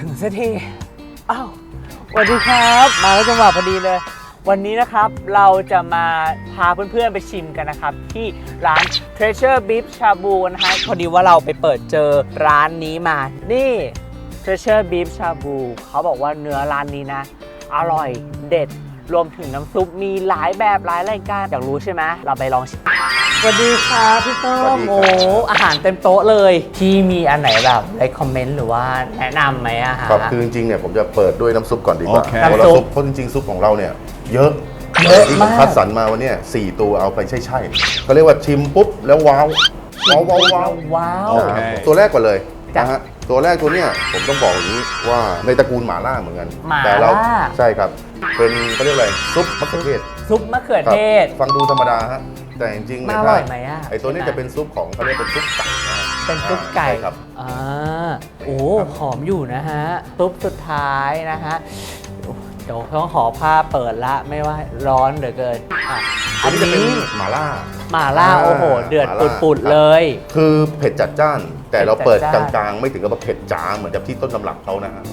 ถึงสักทีอ้าวสวัสดีครับ มาแล้วจังหวะพอดีเลย วันนี้นะครับเราจะมาพาเพื่อนๆไปชิมกันนะครับ ที่ร้าน Treasure Beef Shabu นะฮะพอดีว่าเราไปเปิดเจอร้านนี้มา นี่ Treasure Beef Shabu เขาบอกว่าเนื้อร้านนี้นะ อร่อยเด็ด รวมถึงน้ำซุปมีหลายแบบหลายรายการอยากรู้ใช่ไหมเราไปลองชิม สวัสดีครับพี่ต้สวัมสดีครับโอ้อาหารเต็มโต๊ะเลย พี่มีอันไหนแบบไ c คอมเมนต์หรือว่าแนะนำไหมอะฮะครับคือจริงๆเนี่ยผมจะเปิดด้วยน้ำซุปก่อนดีกว่าโอเคเพราะน้ำซุปน้ำซุปเพราะจริงๆซุปของเราเนี่ยเยอะเยอะที่ผมมากคัดสรรมาวันเนี้ยสี่ตัวเอาไปใช่ใช่ๆเขาเรียกว่าชิมปุ๊บแล้วว้าวว้าวว้าวว้าวว้าวโอเคตัวแรกก่อนเลยจ้ะนะฮะ ตัวแรกตัวเนี้ยผมต้องบอกอย่างนี้ว่าในตระกูลหมาล่าเหมือนกัน หม่าแต่เราล่า ใช่ครับ เป็นเขาเรียกอะไรซุปมะเขือเทศซุปมะเขือครับเทศ ฟังดูธรรมดาฮะแต่จริงๆมันเนี่ยอร่อยไหมอะ ไอตัวนี้ใช่ไหมจะเป็นซุปของเขาเรียกเป็นซุปไก่นะฮะเป็นซุปไก่ใช่ครับ อ่าโอ้หอมอยู่นะฮะซุปสุดท้ายนะฮะโอ้เดี๋ยวต้องขอผ้าเปิดละ ไม่ว่าร้อนเหลือเกินอะ อัอันนนี้จะเป็นนี้หมาล่าหม่าล่าอ่าโอ้โห เดือดหม่าล่าปุดครับ ๆเลย คือเผ็ดจัดจ้าน แต่เราเปิดเผ็ดกจัดจ้านลางๆ ไม่ถึงกับว่าเผ็ดจ๋าเหมือนกับที่ต้นตำรับเขานะฮะ